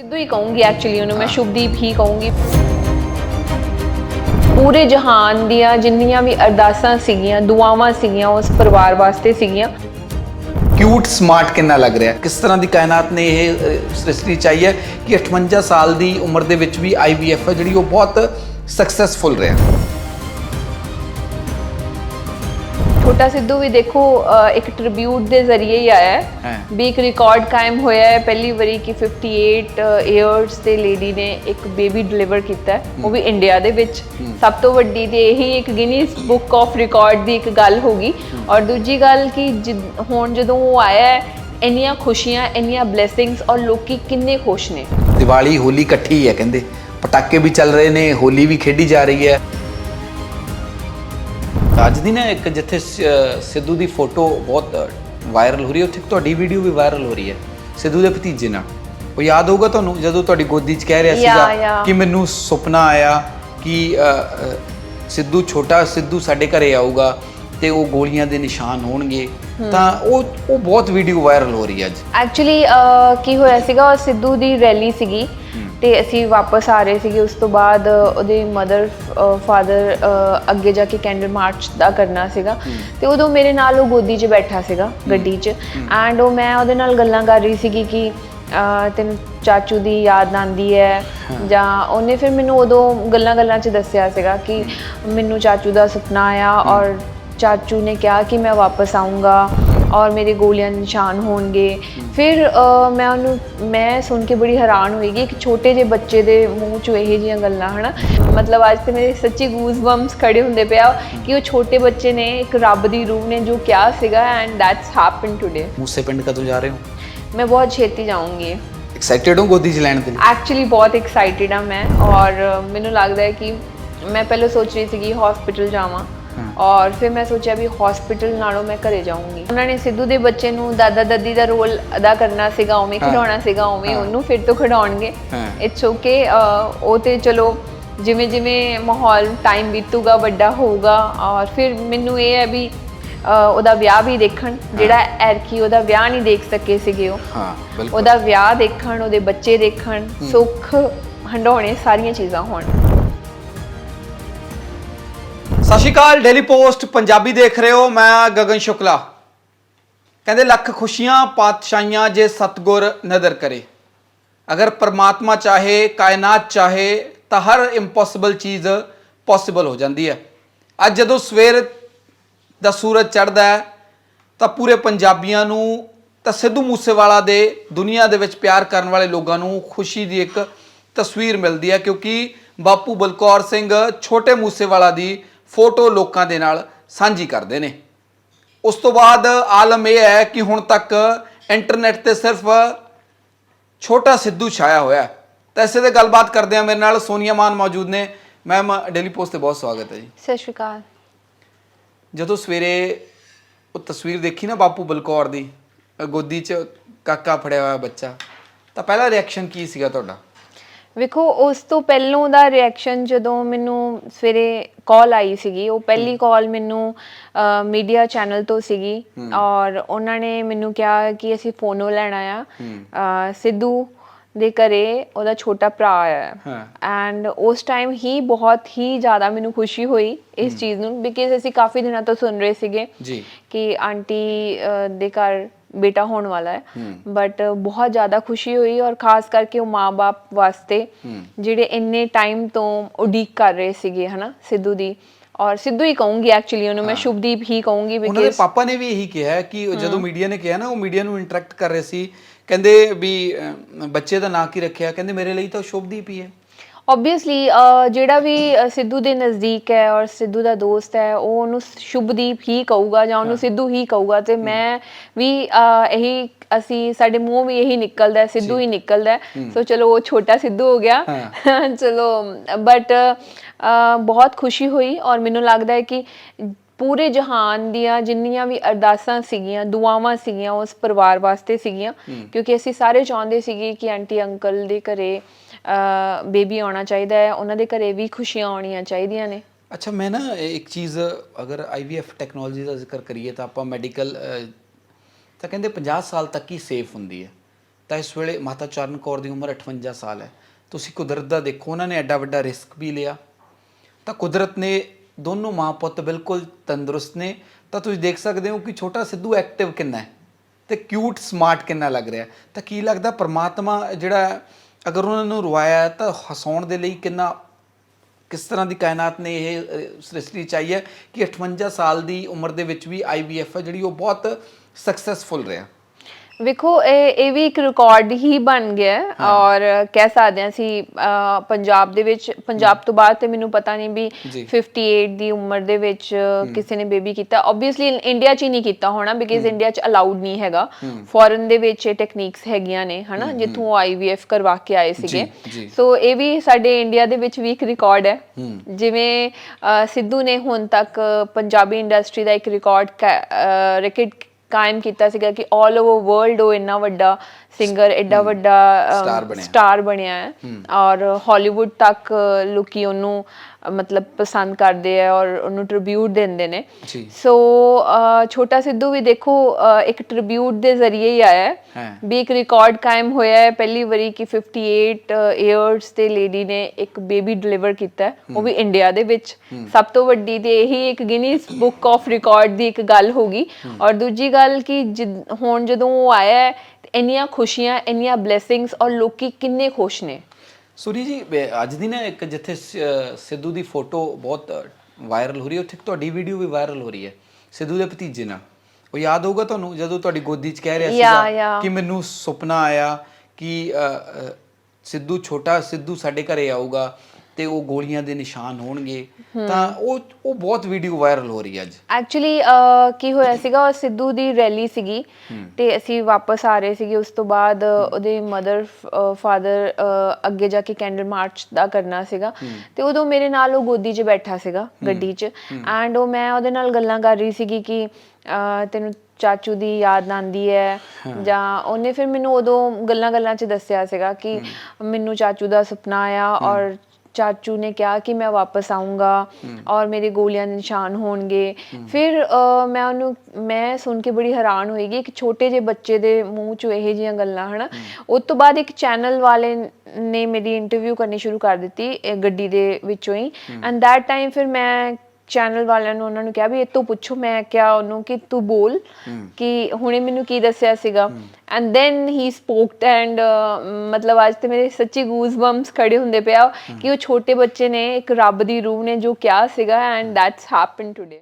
ਸਿੱਧੂ ਹੀ ਕਹੂੰਗੀ ਐਕਚੁਅਲੀ ਉਹਨੂੰ ਮੈਂ ਸ਼ੁਭਦੀਪ ਹੀ ਕਹੂੰਗੀ। ਪੂਰੇ ਜਹਾਨ ਦੀਆਂ ਜਿੰਨੀਆਂ ਵੀ ਅਰਦਾਸਾਂ ਸੀਗੀਆਂ ਦੁਆਵਾਂ ਸੀਗੀਆਂ ਉਸ ਪਰਿਵਾਰ ਵਾਸਤੇ ਸੀਗੀਆਂ। ਕਿਊਟ ਸਮਾਰਟ ਕਿੰਨਾ ਲੱਗ ਰਿਹਾ? ਕਿਸ ਤਰ੍ਹਾਂ ਦੀ ਕਾਇਨਾਤ ਨੇ ਇਹ ਅਹ, ਸ੍ਰਿਸ਼ਟੀ ਚਾਹੀ ਹੈ ਕਿ 58 ਸਾਲ ਦੀ ਉਮਰ ਦੇ ਵਿੱਚ ਵੀ IVF ਹੈ ਜਿਹੜੀ ਉਹ ਬਹੁਤ ਸਕਸੈਸਫੁਲ ਰਿਹਾ। ਛੋਟਾ ਸਿੱਧੂ ਵੀ ਦੇਖੋ ਇੱਕ ਟ੍ਰਿਬਿਊਟ ਦੇ ਜ਼ਰੀਏ ਹੀ ਆਇਆ ਹੈ। ਹੈ। ਵੀ ਇੱਕ ਰਿਕਾਰਡ ਕਾਇਮ ਹੋਇਆ ਹੈ। ਪਹਿਲੀ ਵਾਰੀ ਕਿ 58 ਇਅਰਸ ਦੇ ਲੇਡੀ ਨੇ ਇੱਕ ਬੇਬੀ ਡਿਲੀਵਰ ਕੀਤਾ ਹੈ। ਉਹ ਵੀ ਇੰਡੀਆ ਦੇ ਵਿੱਚ। ਸਭ ਤੋਂ ਵੱਡੀ ਤੇ ਇਹੀ ਇੱਕ ਗਿਨੀਜ਼ ਬੁੱਕ ਆਫ ਰਿਕਾਰਡ ਦੀ ਇੱਕ ਗੱਲ ਹੋਗੀ ਔਰ ਦੂਜੀ ਗੱਲ ਕਿ ਹੁਣ ਜਦੋਂ ਉਹ ਆਇਆ ਹੈ ਇੰਨੀਆਂ ਖੁਸ਼ੀਆਂ ਇੰਨੀਆਂ ਬਲੇਸਿੰਗਸ ਔਰ ਲੋਕੀ ਕਿੰਨੇ ਖੁਸ਼ ਨੇ। ਦੀਵਾਲੀ ਹੋਲੀ ਇਕੱਠੀ ਹੈ ਕਹਿੰਦੇ। ਪਟਾਕੇ ਵੀ ਚੱਲ ਰਹੇ ਨੇ ਹੋਲੀ ਵੀ ਖੇਡੀ ਜਾ ਰਹੀ ਹੈ। ਅੱਜ ਦੀ ਨਾ ਇੱਕ ਜਿੱਥੇ ਸਿੱਧੂ ਦੀ ਫੋਟੋ ਬਹੁਤ ਵਾਇਰਲ ਹੋ ਰਹੀ ਹੈ ਉੱਥੇ ਤੁਹਾਡੀ ਵੀਡੀਓ ਵੀ ਵਾਇਰਲ ਹੋ ਰਹੀ ਹੈ ਸਿੱਧੂ ਦੇ ਭਤੀਜੇ ਨਾਲ। ਉਹ ਯਾਦ ਹੋਊਗਾ ਤੁਹਾਨੂੰ ਜਦੋਂ ਤੁਹਾਡੀ ਗੋਦੀ 'ਚ ਕਹਿ ਰਿਹਾ ਸੀਗਾ। ਕਿ ਮੈਨੂੰ ਸੁਪਨਾ ਆਇਆ ਕਿ ਸਿੱਧੂ ਛੋਟਾ ਸਿੱਧੂ ਸਾਡੇ ਘਰੇ ਆਊਗਾ ਤੇ ਉਹ ਗੋਲੀਆਂ ਦੇ ਨਿਸ਼ਾਨ ਹੋਣਗੇ। ਤਾਂ ਉਹ ਉਹ ਬਹੁਤ ਵੀਡੀਓ ਵਾਇਰਲ ਹੋ ਰਹੀ ਹੈ ਅੱਜ। ਐਕਚੁਅਲੀ ਕੀ ਹੋਇਆ ਸੀਗਾ ਉਹ ਸਿੱਧੂ ਦੀ ਰੈਲੀ ਸੀਗੀ। ਤੇ ਅਸੀਂ ਵਾਪਸ ਆ ਰਹੇ ਸੀਗੇ ਉਸ ਤੋਂ ਬਾਅਦ ਉਹਦੇ ਮਦਰ ਫਾਦਰ ਅੱਗੇ ਜਾ ਕੇ ਕੈਂਡਲ ਮਾਰਚ ਦਾ ਕਰਨਾ ਸੀਗਾ। ਤੇ ਉਦੋਂ ਮੇਰੇ ਨਾਲ ਉਹ ਗੋਦੀ 'ਚ ਬੈਠਾ ਸੀਗਾ ਗੱਡੀ 'ਚ। ਐਂਡ ਉਹ ਮੈਂ ਉਹਦੇ ਨਾਲ ਗੱਲਾਂ ਕਰ ਰਹੀ ਸੀਗੀ ਕਿ ਤੈਨੂੰ ਚਾਚੂ ਦੀ ਯਾਦ ਆਂਦੀ ਹੈ। ਜਾਂ ਉਹਨੇ ਫਿਰ ਮੈਨੂੰ ਉਦੋਂ ਗੱਲਾਂ ਗੱਲਾਂ 'ਚ ਦੱਸਿਆ ਸੀਗਾ ਕਿ ਮੈਨੂੰ ਚਾਚੂ ਦਾ ਸੁਪਨਾ ਆਇਆ ਔਰ ਚਾਚੂ ਨੇ ਕਿਹਾ ਕਿ ਮੈਂ ਵਾਪਸ ਆਉਂਗਾ ਔਰ ਮੇਰੇ ਗੋਲੀਆਂ ਨਿਸ਼ਾਨ ਹੋਣਗੇ। ਫਿਰ ਮੈਂ ਉਹਨੂੰ ਮੈਂ ਸੁਣ ਕੇ ਬੜੀ ਹੈਰਾਨ ਹੋਈ ਕਿ ਇੱਕ ਛੋਟੇ ਜਿਹੇ ਬੱਚੇ ਦੇ ਮੂੰਹ 'ਚੋਂ ਇਹੋ ਜਿਹੀਆਂ ਗੱਲਾਂ ਹਨਾ? ਮਤਲਬ ਅੱਜ ਤੇ ਮੇਰੇ ਸੱਚੀ ਬੰਪਸ ਖੜੇ ਹੁੰਦੇ ਪਿਆ ਕਿ ਉਹ ਛੋਟੇ ਬੱਚੇ ਨੇ ਇੱਕ ਰੱਬ ਦੀ ਰੂਹ ਨੇ ਜੋ ਕਿਹਾ ਸੀਗਾ ਐਂਡ ਦੈਟਸ ਹੈਪਨ ਟੁਡੇ ਮੂਸੇ ਪਿੰਡ ਕਦੋਂ ਜਾ ਰਹੇ ਹੋ? ਮੈਂ ਬਹੁਤ ਛੇਤੀ ਜਾਊਂਗੀ। ਐਕਸਾਈਟਿਡ ਹੋ ਗੋਦੀ 'ਚ ਲੈਣ ਦੇ ਲਈ ਐਕਚੁਅਲੀ ਬਹੁਤ ਐਕਸਾਈਟਿਡ ਆ ਮੈਂ ਔਰ ਮੈਨੂੰ ਲੱਗਦਾ ਹੈ ਕਿ ਮੈਂ ਪਹਿਲਾਂ ਸੋਚ ਰਹੀ ਸੀ ਕਿ ਹਸਪੀਟਲ ਜਾਵਾਂ। ਔਰ ਫਿਰ ਮੈਂ ਸੋਚਿਆ ਵੀ ਹਸਪੀਟਲ ਨਾਲੋਂ ਮੈਂ ਘਰੇ ਜਾਊਂਗੀ। ਉਹਨਾਂ ਨੇ ਸਿੱਧੂ ਦੇ ਬੱਚੇ ਨੂੰ ਦਾਦਾ ਦਾਦੀ ਦਾ ਰੋਲ ਅਦਾ ਕਰਨਾ ਸੀਗਾ ਉਵੇਂ। ਖਿਡਾਉਣਾ ਸੀਗਾ ਉਵੇਂ। ਉਹਨੂੰ ਫਿਰ ਤੋਂ ਖਿਡਾਉਣਗੇ। ਇਟਸ ਓਕੇ ਉਹ ਤੇ ਚਲੋ ਜਿਵੇਂ ਜਿਵੇਂ ਮਾਹੌਲ ਟਾਈਮ ਬੀਤੂਗਾ ਵੱਡਾ ਹੋਊਗਾ ਔਰ ਫਿਰ ਮੈਨੂੰ ਇਹ ਹੈ ਵੀ ਉਹਦਾ ਵਿਆਹ ਵੀ ਦੇਖਣ। ਜਿਹੜਾ ਐਰਕੀ ਉਹਦਾ ਵਿਆਹ ਨਹੀਂ ਦੇਖ ਸਕੇ ਸੀਗੇ ਉਹ। ਹਾਂ ਬਿਲਕੁਲ। ਉਹਦਾ ਵਿਆਹ ਦੇਖਣ ਉਹਦੇ ਬੱਚੇ ਦੇਖਣ ਸੁੱਖ ਹੰਡਾਉਣੇ ਸਾਰੀਆਂ ਚੀਜ਼ਾਂ ਹੋਣ। ਸਤਿ ਸ਼੍ਰੀ ਅਕਾਲ ਡੇਲੀ ਪੋਸਟ ਪੰਜਾਬੀ ਦੇਖ ਰਹੇ ਹੋ, ਮੈਂ ਗਗਨ ਸ਼ੁਕਲਾ। ਕਹਿੰਦੇ, ਲੱਖ ਖੁਸ਼ੀਆਂ, ਪਾਤਸ਼ਾਹੀਆਂ ਜੇ ਸਤਗੁਰ ਨਦਰ ਕਰੇ। ਅਗਰ ਪਰਮਾਤਮਾ ਚਾਹੇ, ਕਾਇਨਾਤ ਚਾਹੇ, ਤਾਂ ਹਰ ਇੰਪੋਸੀਬਲ ਚੀਜ਼ ਪੋਸੀਬਲ ਹੋ ਜਾਂਦੀ ਹੈ। ਅੱਜ ਜਦੋਂ ਸਵੇਰ ਦਾ ਸੂਰਜ ਚੜ੍ਹਦਾ ਹੈ, ਤਾਂ ਪੂਰੇ ਪੰਜਾਬੀਆਂ ਨੂੰ, ਤਾਂ ਸਿੱਧੂ ਮੂਸੇਵਾਲਾ ਦੇ ਦੁਨੀਆ ਦੇ ਵਿੱਚ ਪਿਆਰ ਕਰਨ ਵਾਲੇ ਲੋਕਾਂ ਨੂੰ ਖੁਸ਼ੀ ਦੀ ਇੱਕ ਤਸਵੀਰ ਮਿਲਦੀ ਹੈ, ਕਿਉਂਕਿ ਬਾਪੂ ਬਲਕੌਰ ਸਿੰਘ ਛੋਟੇ ਮੂਸੇਵਾਲਾ ਦੀ ਫੋਟੋ ਲੋਕਾਂ ਦੇ ਨਾਲ ਸਾਂਝੀ ਕਰਦੇ ਨੇ। ਉਸ ਤੋਂ ਬਾਅਦ ਆਲਮ ਇਹ ਹੈ ਕਿ ਹੁਣ ਤੱਕ ਇੰਟਰਨੈਟ ਤੇ ਸਿਰਫ ਛੋਟਾ ਸਿੱਧੂ ਛਾਇਆ ਹੋਇਆ ਹੈ। ਤਾਂ ਇਸੇ ਤੇ ਗੱਲਬਾਤ ਕਰਦੇ ਆ ਮੇਰੇ ਨਾਲ ਸੋਨੀਆ ਮਾਨ ਮੌਜੂਦ ਨੇ। ਮੈਮ ਡੇਲੀ ਪੋਸਟ ਤੇ ਬਹੁਤ ਸਵਾਗਤ ਹੈ ਜੀ। ਸਤਿ ਸ਼੍ਰੀ ਅਕਾਲ। ਜਦੋਂ ਸਵੇਰੇ ਉਹ ਤਸਵੀਰ ਦੇਖੀ ਨਾ ਬਾਪੂ ਬਲਕੌਰ ਦੀ ਗੋਦੀ 'ਚ ਕਾਕਾ ਫੜਿਆ ਹੋਇਆ ਬੱਚਾ ਤਾਂ ਪਹਿਲਾ ਰਿਐਕਸ਼ਨ ਕੀ ਸੀਗਾ ਤੁਹਾਡਾ? ਵੇਖੋ ਉਸ ਤੋਂ ਪਹਿਲੋਂ ਦਾ ਰਿਐਕਸ਼ਨ ਜਦੋਂ ਮੈਨੂੰ ਸਵੇਰੇ ਕਾਲ ਆਈ ਸੀਗੀ ਉਹ ਪਹਿਲੀ ਕਾਲ ਮੈਨੂੰ ਮੀਡੀਆ ਚੈਨਲ ਤੋਂ ਸੀਗੀ ਔਰ ਉਹਨਾਂ ਨੇ ਮੈਨੂੰ ਕਿਹਾ ਕਿ ਅਸੀਂ ਫੋਨੋ ਲੈਣਾ ਆ ਸਿੱਧੂ ਦੇ ਘਰੇ ਉਹਦਾ ਛੋਟਾ ਭਰਾ ਆਇਆ। ਐਂਡ ਉਸ ਟਾਈਮ ਹੀ ਬਹੁਤ ਹੀ ਜ਼ਿਆਦਾ ਮੈਨੂੰ ਖੁਸ਼ੀ ਹੋਈ ਇਸ ਚੀਜ਼ ਨੂੰ ਬਿਕਾਜ਼ ਅਸੀਂ ਕਾਫੀ ਦਿਨਾਂ ਤੋਂ ਸੁਣ ਰਹੇ ਸੀਗੇ ਜੀ। ਕਿ ਆਂਟੀ ਦੇ ਘਰ ਬੇਟਾ ਹੋਣ ਵਾਲਾ ਹੈ। ਬਟ ਬਹੁਤ ਜ਼ਿਆਦਾ ਖੁਸ਼ੀ ਹੋਈ ਔਰ ਖਾਸ ਕਰਕੇ ਉਹ ਮਾਪੇ ਵਾਸਤੇ ਜਿਹੜੇ ਇੰਨੇ ਟਾਈਮ ਤੋਂ ਉਡੀਕ ਕਰ ਰਹੇ ਸੀਗੇ ਹਨਾ ਸਿੱਧੂ ਦੀ। ਔਰ ਸਿੱਧੂ ਹੀ ਕਹੂੰਗੀ ਐਕਚੁਅਲੀ ਉਹਨੂੰ ਮੈਂ ਸ਼ੁਭਦੀਪ ਹੀ ਕਹੂੰਗੀ ਉਹਨਾਂ ਦੇ ਬਿਕਾਜ਼ ਪਾਪਾ ਨੇ ਵੀ ਇਹੀ ਕਿਹਾ ਕਿ ਜਦੋਂ ਮੀਡੀਆ ਨੇ ਕਿਹਾ ਨਾ ਉਹ ਮੀਡੀਆ ਨੂੰ ਇੰਟਰੈਕਟ ਕਰ ਰਹੇ ਸੀ। ਕਹਿੰਦੇ ਵੀ ਬੱਚੇ ਦਾ ਨਾਂ ਕੀ ਰੱਖਿਆ? ਕਹਿੰਦੇ ਮੇਰੇ ਲਈ ਤਾਂ ਸ਼ੁਭਦੀਪ ਹੀ ਹੈ। ਆਬਵੀਅਸਲੀ ਜਿਹੜਾ ਵੀ ਸਿੱਧੂ ਦੇ ਨਜ਼ਦੀਕ ਹੈ ਔਰ ਸਿੱਧੂ ਦਾ ਦੋਸਤ ਹੈ ਉਹ ਉਹਨੂੰ ਸ਼ੁਭਦੀਪ ਹੀ ਕਹੂਗਾ ਜਾਂ ਉਹਨੂੰ ਸਿੱਧੂ ਹੀ ਕਹੂਗਾ ਤੇ ਮੈਂ ਵੀ ਇਹੀ ਅਸੀਂ ਸਾਡੇ ਮੂੰਹੋਂ ਵੀ ਇਹੀ ਨਿਕਲਦਾ ਹੈ, ਸਿੱਧੂ ਹੀ ਨਿਕਲਦਾ ਹੈ। ਸੋ ਚਲੋ ਉਹ ਛੋਟਾ ਸਿੱਧੂ ਹੋ ਗਿਆ। ਚਲੋ ਬਟ ਬਹੁਤ ਖੁਸ਼ੀ ਹੋਈ ਔਰ ਮੈਨੂੰ ਲੱਗਦਾ ਹੈ ਕਿ ਪੂਰੇ ਜਹਾਨ ਦੀਆਂ ਜਿੰਨੀਆਂ ਵੀ ਅਰਦਾਸਾਂ ਸੀਗੀਆਂ ਦੁਆਵਾਂ ਸੀਗੀਆਂ ਉਸ ਪਰਿਵਾਰ ਵਾਸਤੇ ਸੀਗੀਆਂ ਕਿਉਂਕਿ ਅਸੀਂ ਸਾਰੇ ਚਾਹੁੰਦੇ ਸੀਗੇ ਕਿ ਆਂਟੀ ਅੰਕਲ ਦੇ ਘਰੇ ਬੇਬੀ ਆਉਣਾ ਚਾਹੀਦਾ ਹੈ, ਉਹਨਾਂ ਦੇ ਘਰੇ ਵੀ ਖੁਸ਼ੀਆਂ ਆਉਣੀਆਂ ਚਾਹੀਦੀਆਂ ਨੇ। ਅੱਛਾ, ਮੈਂ ਨਾ ਇੱਕ ਚੀਜ਼ ਅਗਰ ਆਈਵੀਐਫ ਟੈਕਨੋਲੋਜੀ ਦਾ ਜ਼ਿਕਰ ਕਰੀਏ ਤਾਂ ਆਪਾਂ ਮੈਡੀਕਲ ਤਾਂ ਕਹਿੰਦੇ 50 ਸਾਲ ਤੱਕ ਹੀ ਸੇਫ ਹੁੰਦੀ ਹੈ। ਤਾਂ ਇਸ ਵੇਲੇ ਮਾਤਾ ਚਰਨ ਕੌਰ ਦੀ ਉਮਰ 58 ਸਾਲ ਹੈ। ਤੁਸੀਂ ਕੁਦਰਤ ਦਾ ਦੇਖੋ, ਉਹਨਾਂ ਨੇ ਐਡਾ ਵੱਡਾ ਰਿਸਕ ਵੀ ਲਿਆ। ਤਾਂ ਕੁਦਰਤ ਨੇ ਦੋਨੋਂ ਮਾਂ ਪੁੱਤ ਬਿਲਕੁਲ ਤੰਦਰੁਸਤ ਨੇ। ਤਾਂ ਤੁਸੀਂ ਦੇਖ ਸਕਦੇ ਹੋ ਕਿ ਛੋਟਾ ਸਿੱਧੂ ਐਕਟਿਵ ਕਿੰਨਾ ਹੈ ਤੇ ਕਿਊਟ ਸਮਾਰਟ ਕਿੰਨਾ ਲੱਗ ਰਿਹਾ ਤਾਂ ਕੀ ਲੱਗਦਾ ਪਰਮਾਤਮਾ ਜਿਹੜਾ ਅਗਰ ਉਹਨਾਂ ਨੂੰ ਰਵਾਇਆ ਤਾਂ ਹਸਾਉਣ ਦੇ ਲਈ ਕਿੰਨਾ ਕਿਸ ਤਰ੍ਹਾਂ ਦੀ ਕਾਇਨਾਤ ਨੇ ਇਹ ਅ, ਸ੍ਰਿਸ਼ਟੀ ਚਾਹੀ ਹੈ ਕਿ 58 ਸਾਲ ਦੀ ਉਮਰ ਦੇ ਵਿੱਚ ਵੀ ਆਈਵੀਐਫ ਹੈ ਜਿਹੜੀ ਉਹ ਬਹੁਤ ਸਕਸੈਸਫੁਲ ਰਿਹਾ। ਵੇਖੋ ਇਹ ਇਹ ਵੀ ਇੱਕ ਰਿਕਾਰਡ ਹੀ ਬਣ ਗਿਆ ਹੈ ਔਰ ਕਹਿ ਸਕਦੇ ਹਾਂ ਅਸੀਂ ਅਹ, ਪੰਜਾਬ ਦੇ ਵਿੱਚ ਪੰਜਾਬ ਤੋਂ ਬਾਅਦ ਤੇ ਮੈਨੂੰ ਪਤਾ ਨਹੀਂ ਵੀ ਜੀ। 58 ਦੀ ਉਮਰ ਦੇ ਵਿੱਚ ਕਿਸੇ ਨੇ ਬੇਬੀ ਕੀਤਾ। ਆਬਵੀਅਸਲੀ ਇੰਡੀਆ 'ਚ ਹੀ ਨਹੀਂ ਕੀਤਾ ਹੋਣਾ ਬਿਕਾਜ਼ ਇੰਡੀਆ 'ਚ ਅਲਾਉਡ ਨਹੀਂ ਹੈਗਾ। ਫੋਰਨ ਦੇ ਵਿੱਚ ਇਹ ਟੈਕਨੀਕਸ ਹੈਗੀਆਂ ਨੇ ਹਨਾ ਜਿੱਥੋਂ ਆਈਵੀਐਫ ਕਰਵਾ ਕੇ ਆਏ ਸੀਗੇ। ਜੀ। ਸੋ ਇਹ ਵੀ ਸਾਡੇ ਇੰਡੀਆ ਦੇ ਵਿੱਚ ਵੀ ਇੱਕ ਰਿਕਾਰਡ ਹੈ। ਜਿਵੇਂ ਅਹ, ਸਿੱਧੂ ਨੇ ਹੁਣ ਤੱਕ ਪੰਜਾਬੀ ਇੰਡਸਟਰੀ ਦਾ ਇੱਕ ਰਿਕਾਰਡ ਰੈਕਟ ਕਾਇਮ ਕੀਤਾ ਸੀਗਾ ਕਿ 올 ਓਵਰ ਵਰਲਡ ਉਹ ਇੰਨਾ ਵੱਡਾ ਸਿੰਗਰ ਐਡਾ ਵੱਡਾ। ਸਟਾਰ ਬਣਿਆ। ਹੈ। ਔਰ ਹਾਲੀਵੁੱਡ ਤੱਕ ਲੋਕੀ ਉਹਨੂੰ ਮਤਲਬ ਪਸੰਦ ਕਰਦੇ ਆ ਔਰ ਉਹਨੂੰ ਟ੍ਰਿਬਿਊਟ ਦਿੰਦੇ ਨੇ। ਸੋ ਛੋਟਾ ਸਿੱਧੂ ਵੀ ਦੇਖੋ ਇੱਕ ਟ੍ਰਿਬਿਊਟ ਦੇ ਜ਼ਰੀਏ ਹੀ ਆਇਆ ਹੈ। ਹੈ। ਵੀ ਇੱਕ ਰਿਕਾਰਡ ਕਾਇਮ ਹੋਇਆ ਹੈ। ਪਹਿਲੀ ਵਾਰੀ ਕਿ 58 ਇਅਰਸ ਤੇ ਲੇਡੀ ਨੇ ਇੱਕ ਬੇਬੀ ਡਿਲੀਵਰ ਕੀਤਾ ਹੈ। ਉਹ ਵੀ ਇੰਡੀਆ ਦੇ ਵਿੱਚ। ਸਭ ਤੋਂ ਵੱਡੀ ਤੇ ਇਹੀ ਇੱਕ ਗਿਨੀਜ਼ ਬੁੱਕ ਆਫ ਰਿਕਾਰਡ ਦੀ ਇੱਕ ਗੱਲ ਹੋਗੀ ਔਰ ਦੂਜੀ ਗੱਲ ਕਿ ਹੁਣ ਜਦੋਂ ਉਹ ਆਇਆ ਹੈ ਇੰਨੀਆਂ ਖੁਸ਼ੀਆਂ ਇੰਨੀਆਂ ਬਲੇਸਿੰਗਸ ਔਰ ਲੋਕੀ ਕਿੰਨੇ ਖੁਸ਼ ਨੇ। ਸੁਰੀ ਜੀ ਅੱਜ ਦੀ ਨਾ ਇੱਕ ਜਿੱਥੇ ਸ- ਸਿੱਧੂ ਦੀ ਫੋਟੋ ਬਹੁਤ ਵਾਇਰਲ ਹੋ ਰਹੀ ਹੈ ਉੱਥੇ ਤੁਹਾਡੀ ਵੀਡੀਓ ਵੀ ਵਾਇਰਲ ਹੋ ਰਹੀ ਹੈ ਸਿੱਧੂ ਦੇ ਭਤੀਜੇ ਨਾਲ ਉਹ ਯਾਦ ਹੋਊਗਾ ਤੁਹਾਨੂੰ ਜਦੋਂ ਤੁਹਾਡੀ ਗੋਦੀ 'ਚ ਕਹਿ ਰਿਹਾ ਸੀਗਾ ਯਾ। ਕਿ ਮੈਨੂੰ ਸੁਪਨਾ ਆਇਆ ਕਿ ਸਿੱਧੂ ਛੋਟਾ ਸਿੱਧੂ ਸਾਡੇ ਘਰੇ ਆਊਗਾ ਤੇ ਉਹ ਗੋਲੀਆਂ ਦੇ ਨਿਸ਼ਾਨ ਹੋਣਗੇ ਤਾਂ ਉਹ ਉਹ ਬਹੁਤ ਵੀਡੀਓ ਵਾਇਰਲ ਹੋ ਰਹੀ ਹੈ ਅੱਜ। ਐਕਚੁਅਲੀ ਕੀ ਹੋਇਆ ਸੀਗਾ ਉਹ ਸਿੱਧੂ ਦੀ ਰੈਲੀ ਸੀਗੀ ਤੇ ਅਸੀਂ ਵਾਪਸ ਆ ਰਹੇ ਸੀਗੇ ਉਸ ਤੋਂ ਬਾਅਦ ਉਹਦੇ ਮਦਰ ਫਾਦਰ ਅੱਗੇ ਜਾ ਕੇ ਕੈਂਡਲ ਮਾਰਚ ਦਾ ਕਰਨਾ ਸੀਗਾ। ਤੇ ਉਦੋਂ ਮੇਰੇ ਨਾਲ ਉਹ ਗੋਦੀ 'ਚ ਬੈਠਾ ਸੀਗਾ ਗੱਡੀ 'ਚ। ਐਂਡ ਉਹ ਮੈਂ ਉਹਦੇ ਨਾਲ ਗੱਲਾਂ ਕਰ ਰਹੀ ਸੀਗੀ ਕਿ ਤੈਨੂੰ ਚਾਚੂ ਦੀ ਯਾਦ ਆਂਦੀ ਹੈ ਜਾਂ ਉਹਨੇ ਫਿਰ ਮੈਨੂੰ ਉਦੋਂ ਗੱਲਾਂ ਗੱਲਾਂ 'ਚ ਦੱਸਿਆ ਸੀਗਾ ਕਿ ਮੈਨੂੰ ਚਾਚੂ ਦਾ ਸੁਪਨਾ ਆਇਆ ਔਰ ਚਾਚੂ ਨੇ ਕਿਹਾ ਕਿ ਮੈਂ ਵਾਪਸ ਆਉਂਗਾ ਔਰ ਮੇਰੇ ਗੋਲੀਆਂ ਦੇ ਨਿਸ਼ਾਨ ਹੋਣਗੇ। ਫਿਰ ਮੈਂ ਉਹਨੂੰ ਮੈਂ ਸੁਣ ਕੇ ਬੜੀ ਹੈਰਾਨ ਹੋਈ ਕਿ ਇੱਕ ਛੋਟੇ ਜਿਹੇ ਬੱਚੇ ਦੇ ਮੂੰਹ ਚੋਂ ਇਹੋ ਜਿਹੀਆਂ ਗੱਲਾਂ ਹਨਾ? ਉਸ ਤੋਂ ਬਾਅਦ ਇੱਕ ਚੈਨਲ ਵਾਲੇ ਨੇ ਮੇਰੀ ਇੰਟਰਵਿਊ ਕਰਨੀ ਸ਼ੁਰੂ ਕਰ ਦਿੱਤੀ ਗੱਡੀ ਦੇ ਵਿੱਚੋਂ ਹੀ। ਐਂਡ that ਟਾਈਮ ਫਿਰ ਮੈਂ ਚੈਨਲ ਵਾਲਿਆਂ ਨੂੰ ਉਹਨਾਂ ਨੂੰ ਕਿਹਾ ਵੀ ਇਹ ਤੋਂ ਪੁੱਛੋ ਮੈਂ ਕਿਹਾ ਉਹਨੂੰ ਕਿ ਤੂੰ ਬੋਲ ਕਿ ਹੁਣੇ ਮੈਨੂੰ ਕੀ ਦੱਸਿਆ ਸੀਗਾ। And then he spoked and ਮਤਲਬ ਅੱਜ ਤੇ ਮੇਰੇ ਸੱਚੀ ਗੂਜ਼ ਬੰਪਸ ਖੜੇ ਹੁੰਦੇ ਪਿਆ ਕਿ ਉਹ ਛੋਟੇ ਬੱਚੇ ਨੇ ਇੱਕ ਰੱਬ ਦੀ ਰੂਹ ਨੇ ਜੋ ਕਿਹਾ ਸੀਗਾ ਐਂਡ ਦੈਟਸ ਹੈਪਨ ਟੁਡੇ